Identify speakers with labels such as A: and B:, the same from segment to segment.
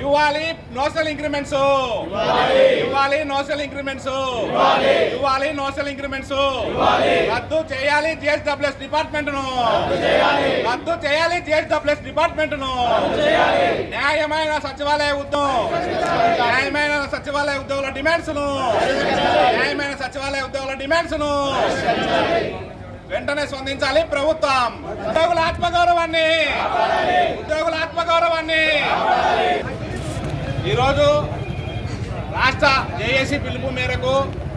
A: Social increments ఇవ్వాలి. Notional increments ఇవ్వాలి. Notional increments రద్దు చేయాలి జిఎస్డబ్ల్యూఎస్ డిపార్ట్మెంట్ను రద్దు చేయాలి. జిఎస్డబ్ల్యూఎస్ డిపార్ట్మెంట్ను న్యాయమైన సచివాలయ ఉద్యోగం న్యాయమైన సచివాలయ ఉద్యోగుల డిమాండ్స్ను న్యాయమైన సచివాలయ ఉద్యోగుల డిమాండ్స్ను వెంటనే స్పందించాలి ప్రభుత్వం. ఉద్యోగుల ఆత్మగౌరవాన్ని ఉద్యోగుల ఆత్మగౌరవాన్ని ఈరోజు రాష్ట్ర జేఏసీ పిలుపు మేరకు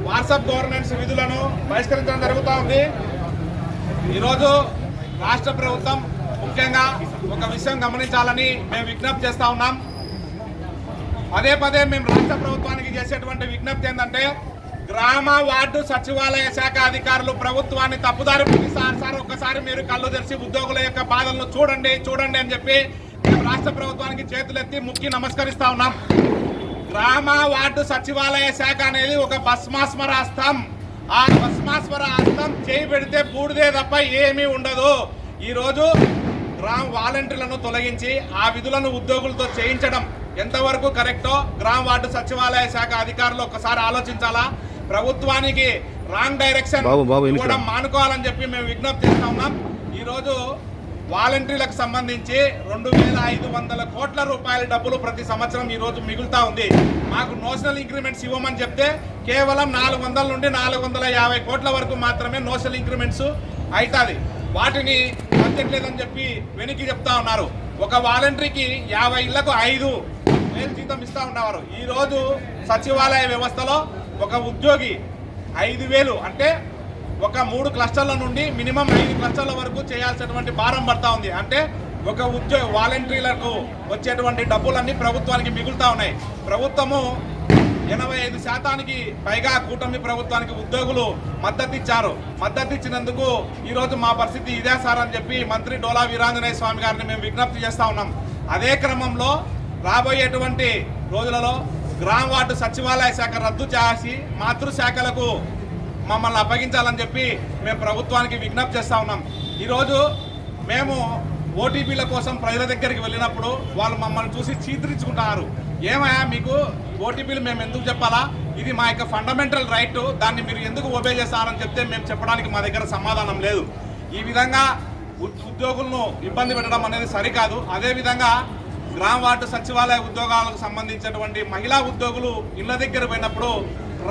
A: వాట్సాప్ గవర్నెన్స్ విధులను బహిష్కరించడం జరుగుతూ ఉంది. ఈరోజు రాష్ట్ర ప్రభుత్వం ముఖ్యంగా ఒక విషయం గమనించాలని మేము విజ్ఞప్తి చేస్తూ ఉన్నాం. పదే పదే మేము రాష్ట్ర ప్రభుత్వానికి చేసేటువంటి విజ్ఞప్తి ఏంటంటే గ్రామ వార్డు సచివాలయ శాఖ అధికారులు ప్రభుత్వాన్ని తప్పుదారి పట్టిస్తారు. సార్ ఒక్కసారి మీరు కళ్ళు తెరిచి ఉద్యోగుల యొక్క బాధలను చూడండి చూడండి అని చెప్పి రాష్ట్ర ప్రభుత్వానికి చేతులెత్తి ముక్కి నమస్కరిస్తా ఉన్నాం. గ్రామ వార్డు సచివాలయ శాఖ అనేది ఒక భస్మాస్మర హస్తం. ఆ భస్మాస్మర హస్తం చేయి పెడితే బూడిదే తప్ప ఏమీ ఉండదు. ఈరోజు గ్రామ వాలంటీర్లను తొలగించి ఆ విధులను ఉద్యోగులతో చేయించడం ఎంతవరకు కరెక్టో గ్రామ వార్డు సచివాలయ శాఖ అధికారులు ఒకసారి ఆలోచించాలా? ప్రభుత్వానికి రాంగ్ డైరెక్షన్. ఇవ్వడం మానుకోవాలని చెప్పి మేము విజ్ఞప్తి చేస్తా ఉన్నాం. ఈరోజు వాలంటీర్లకు సంబంధించి రెండు వేల ఐదు వందల కోట్ల రూపాయల డబ్బులు ప్రతి సంవత్సరం ఈరోజు మిగులుతూ మిగులుతా ఉంది. మాకు నోషనల్ ఇంక్రిమెంట్స్ ఇవ్వమని చెప్తే కేవలం నాలుగు వందల నుండి నాలుగు వందల యాభై కోట్ల వరకు మాత్రమే నోషనల్ ఇంక్రిమెంట్స్ అవుతుంది వాటిని పంచట్లేదని చెప్పి వెనక్కి చెప్తా ఉన్నారు. ఒక వాలంటీర్కి యాభై ఇళ్ళకు ఐదు వేలు జీతం ఇస్తూ ఉన్నవారు. ఈరోజు సచివాలయ వ్యవస్థలో ఒక ఉద్యోగి ఐదు వేలు అంటే ఒక మూడు క్లస్టర్ల నుండి మినిమం ఐదు క్లస్టర్ల వరకు చేయాల్సినటువంటి భారం పడతా ఉంది. అంటే ఒక ఉద్యోగ వాలంటీర్లకు వచ్చేటువంటి డబ్బులన్నీ ప్రభుత్వానికి మిగులుతా ఉన్నాయి. ప్రభుత్వము ఎనభై ఐదు శాతానికి పైగా కూటమి ప్రభుత్వానికి ఉద్యోగులు మద్దతు ఇచ్చారు. మద్దతు ఇచ్చినందుకు ఈరోజు మా పరిస్థితి ఇదే సార్ అని చెప్పి మంత్రి డోలా వీరాంజనేయ స్వామి గారిని మేము విజ్ఞప్తి చేస్తా ఉన్నాం. అదే క్రమంలో రాబోయేటువంటి రోజులలో గ్రామ వార్డు సచివాలయ శాఖ రద్దు చేసి మాతృశాఖలకు మమ్మల్ని అప్పగించాలని చెప్పి మేము ప్రభుత్వానికి విజ్ఞప్తి చేస్తూ ఉన్నాం. ఈరోజు మేము ఓటీపీల కోసం ప్రజల దగ్గరికి వెళ్ళినప్పుడు వాళ్ళు మమ్మల్ని చూసి చీత్రించుకుంటున్నారు ఏమయ్యా మీకు ఓటీపీలు మేము ఎందుకు చెప్పాలా? ఇది మా యొక్క ఫండమెంటల్ రైట్ దాన్ని మీరు ఎందుకు ఓబే చేస్తారని చెప్తే మేము చెప్పడానికి మా దగ్గర సమాధానం లేదు. ఈ విధంగా ఉద్యోగులను ఇబ్బంది పెట్టడం అనేది సరికాదు. అదేవిధంగా గ్రామ వార్డు సచివాలయ ఉద్యోగాలకు సంబంధించినటువంటి మహిళా ఉద్యోగులు ఇళ్ళ దగ్గర పోయినప్పుడు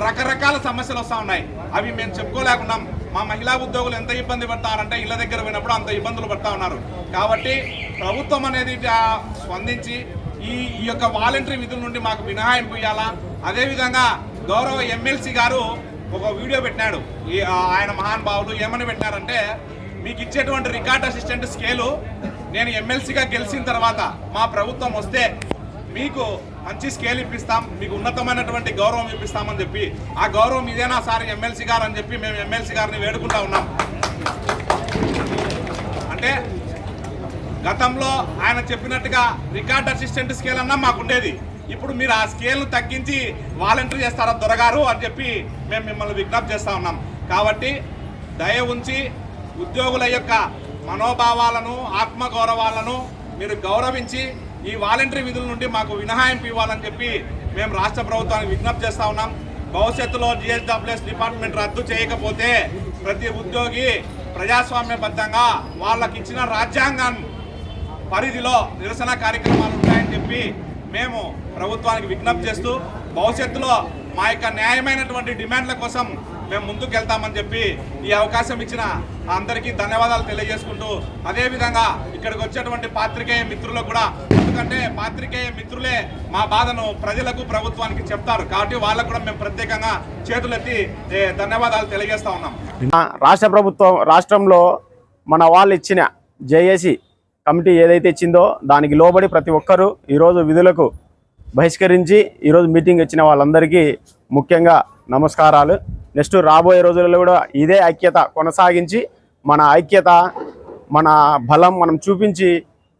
A: రకరకాల సమస్యలు వస్తూ ఉన్నాయి. అవి మేము చెప్పుకోలేకున్నాం మా మహిళా ఉద్యోగులు ఎంత ఇబ్బంది పడతారంటే ఇళ్ళ దగ్గర పోయినప్పుడు అంత ఇబ్బందులు పడతా ఉన్నారు. కాబట్టి ప్రభుత్వం అనేది స్పందించి ఈ ఈ యొక్క వాలంటరీ విధుల నుండి మాకు మినహాయింపు ఇవ్వాలా అదేవిధంగా గౌరవ ఎమ్మెల్సీ గారు ఒక వీడియో పెట్టినాడు. ఈ ఆయన మహానుభావులు ఏమని పెట్టినారంటే మీకు ఇచ్చేటువంటి రికార్డ్ అసిస్టెంట్ స్కేలు నేను ఎమ్మెల్సీగా గెలిచిన తర్వాత మా ప్రభుత్వం వస్తే మీకు మంచి స్కేల్ ఇప్పిస్తాం మీకు ఉన్నతమైనటువంటి గౌరవం ఇప్పిస్తామని చెప్పి ఆ గౌరవం ఇదేనా సార్ ఎమ్మెల్సీ గారు అని చెప్పి మేము ఎమ్మెల్సీ గారిని వేడుకుంటా ఉన్నాం. అంటే గతంలో ఆయన చెప్పినట్టుగా రికార్డ్ అసిస్టెంట్ స్కేల్ అన్నా మాకుండేది. ఇప్పుడు మీరు ఆ స్కేల్ను తగ్గించి వాలంటీర్ చేస్తారా దొరగారు అని చెప్పి మేము మిమ్మల్ని విజ్ఞప్తి చేస్తూ ఉన్నాం. కాబట్టి దయ ఉంచి ఉద్యోగుల యొక్క మనోభావాలను ఆత్మగౌరవాలను మీరు గౌరవించి ఈ వాలంటరీ విధుల నుండి మాకు మినహాయింపు ఇవ్వాలని చెప్పి మేము రాష్ట్ర ప్రభుత్వానికి విజ్ఞప్తి చేస్తా ఉన్నాం. భవిష్యత్తులో జిఎస్డబ్ల్యూఎస్ డిపార్ట్మెంట్ రద్దు చేయకపోతే ప్రతి ఉద్యోగి ప్రజాస్వామ్యబద్ధంగా వాళ్ళకి ఇచ్చిన రాజ్యాంగం పరిధిలో నిరసన కార్యక్రమాలు ఉంటాయని చెప్పి మేము ప్రభుత్వానికి విజ్ఞప్తి చేస్తూ భవిష్యత్తులో మా యొక్క న్యాయమైనటువంటి డిమాండ్ల కోసం మేము ముందుకు వెళ్తామని చెప్పి ఈ అవకాశం ఇచ్చిన అందరికీ ధన్యవాదాలు తెలియజేసుకుంటూ అదేవిధంగా ఇక్కడికి వచ్చేటువంటి పాత్రికేయ మిత్రులకు కూడా ఎందుకంటే పాత్రికేయ మిత్రులే మా బాధను ప్రజలకు ప్రభుత్వానికి చెప్తారు. కాబట్టి వాళ్ళకు కూడా మేము ప్రత్యేకంగా చేతులెత్తి ధన్యవాదాలు తెలియజేస్తా ఉన్నాం.
B: రాష్ట్ర ప్రభుత్వం రాష్ట్రంలో మన వాళ్ళు ఇచ్చిన జేఏసీ కమిటీ ఏదైతే ఇచ్చిందో దానికి లోబడి ప్రతి ఒక్కరూ ఈరోజు విధులకు బహిష్కరించి ఈరోజు మీటింగ్ ఇచ్చిన వాళ్ళందరికీ ముఖ్యంగా నమస్కారాలు. నెక్స్ట్ రాబోయే రోజులలో కూడా ఇదే ఐక్యత కొనసాగించి మన ఐక్యత మన బలం మనం చూపించి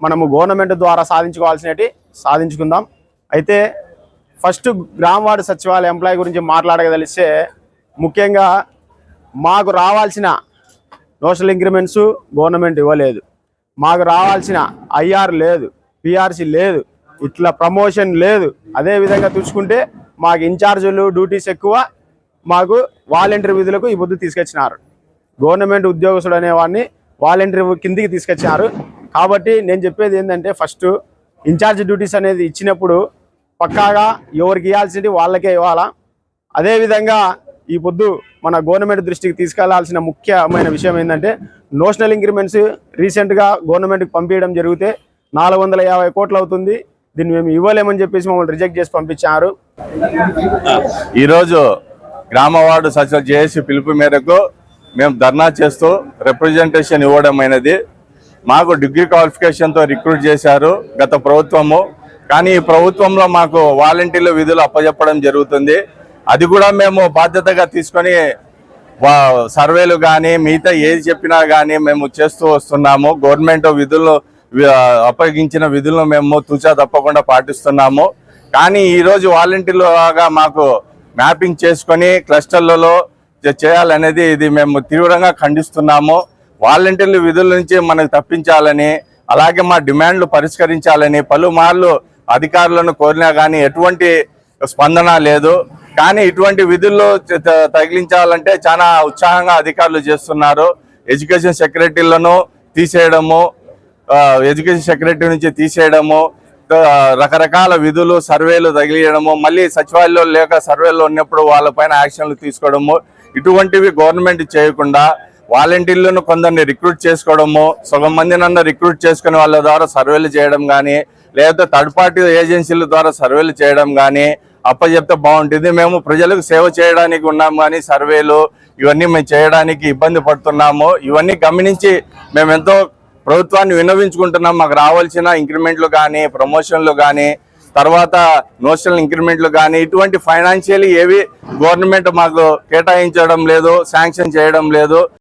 B: మనము గవర్నమెంట్ ద్వారా సాధించుకోవాల్సినవి సాధించుకుందాం. అయితే ఫస్ట్ గ్రామ వార్డు సచివాలయ ఎంప్లాయ్ గురించి మాట్లాడగలిస్తే ముఖ్యంగా మాకు రావాల్సిన సోషల్ ఇంక్రిమెంట్స్ గవర్నమెంట్ ఇవ్వలేదు. మాకు రావాల్సిన ఐఆర్ లేదు పిఆర్సి లేదు ఇట్లా ప్రమోషన్ లేదు. అదే విధంగా చూసుకుంటే మాకు ఇన్ఛార్జీలు డ్యూటీస్ ఎక్కువ మాకు వాలంటీర్ విధులకు ఈ పొద్దు తీసుకొచ్చినారు. గవర్నమెంట్ ఉద్యోగస్తుడు అనేవాడిని వాలంటీర్ కిందికి తీసుకొచ్చినారు. కాబట్టి నేను చెప్పేది ఏంటంటే ఫస్ట్ ఇన్ఛార్జ్ డ్యూటీస్ అనేది ఇచ్చినప్పుడు పక్కాగా ఎవరికి ఇవ్వాల్సింది వాళ్ళకే ఇవ్వాలా? అదేవిధంగా ఈ పొద్దు మన గవర్నమెంట్ దృష్టికి తీసుకెళ్ళాల్సిన ముఖ్యమైన విషయం ఏంటంటే నోషనల్ ఇంక్రిమెంట్స్ రీసెంట్గా గవర్నమెంట్కి పంపించడం జరిగితే నాలుగు వందల యాభై కోట్లు అవుతుంది. దీన్ని మేము ఇవ్వలేమని చెప్పేసి మమ్మల్ని రిజెక్ట్ చేసి పంపించారు.
C: ఈరోజు గ్రామ వార్డు సచివ జేఏసీ పిలుపు మేరకు మేము ధర్నా చేస్తూ రిప్రజెంటేషన్ ఇవ్వడం అయినది. మాకు డిగ్రీ క్వాలిఫికేషన్తో రిక్రూట్ చేశారు గత ప్రభుత్వము. కానీ ఈ ప్రభుత్వంలో మాకు వాలంటీర్ల విధులు అప్పజెప్పడం జరుగుతుంది. అది కూడా మేము బాధ్యతగా తీసుకొని సర్వేలు కానీ మిగతా ఏది చెప్పినా కానీ మేము చేస్తూ వస్తున్నాము. గవర్నమెంట్ విధులు అప్పగించిన విధులను మేము తూచా తప్పకుండా పాటిస్తున్నాము. కానీ ఈరోజు వాలంటీర్లుగా మాకు మ్యాపింగ్ చేసుకొని క్లస్టర్లలో చేయాలనేది ఇది మేము తీవ్రంగా ఖండిస్తున్నాము. వాలంటీర్లు విధుల నుంచి మనకు తప్పించాలని అలాగే మా డిమాండ్లు పరిష్కరించాలని పలుమార్లు అధికారులను కోరినా కానీ ఎటువంటి స్పందన లేదు. కానీ ఇటువంటి విధుల్లో త- తగిలించాలంటే చాలా ఉత్సాహంగా అధికారులు చేస్తున్నారు. ఎడ్యుకేషన్ సెక్రటరీలను తీసేయడము ఎడ్యుకేషన్ సెక్రటరీ నుంచి తీసేయడము రకరకాల విధులు సర్వేలు తగిలియడము మళ్ళీ సచివాలయంలో లేక సర్వేలో ఉన్నప్పుడు వాళ్ళపైన యాక్షన్లు తీసుకోవడము ఇటువంటివి గవర్నమెంట్ చేయకుండా వాలంటీర్లను కొందరిని రిక్రూట్ చేసుకోవడము సగం మందినన్నా రిక్రూట్ చేసుకుని వాళ్ళ ద్వారా సర్వేలు చేయడం కానీ లేదా థర్డ్ పార్టీ ఏజెన్సీల ద్వారా సర్వేలు చేయడం కానీ అప్పచెప్తే బాగుంటుంది. మేము ప్రజలకు సేవ చేయడానికి ఉన్నాము కానీ సర్వేలు ఇవన్నీ మేము చేయడానికి ఇబ్బంది పడుతున్నాము. ఇవన్నీ గమనించి మేము ఎంతో ప్రభుత్వాన్ని విన్నవించుకుంటున్నాం. మాకు రావాల్సిన ఇంక్రిమెంట్లు కానీ ప్రమోషన్లు కానీ తర్వాత నోషనల్ ఇంక్రిమెంట్లు కానీ ఇటువంటి ఫైనాన్షియల్ ఏవి గవర్నమెంట్ మాకు కేటాయించడం లేదు శాంక్షన్ చేయడం లేదు.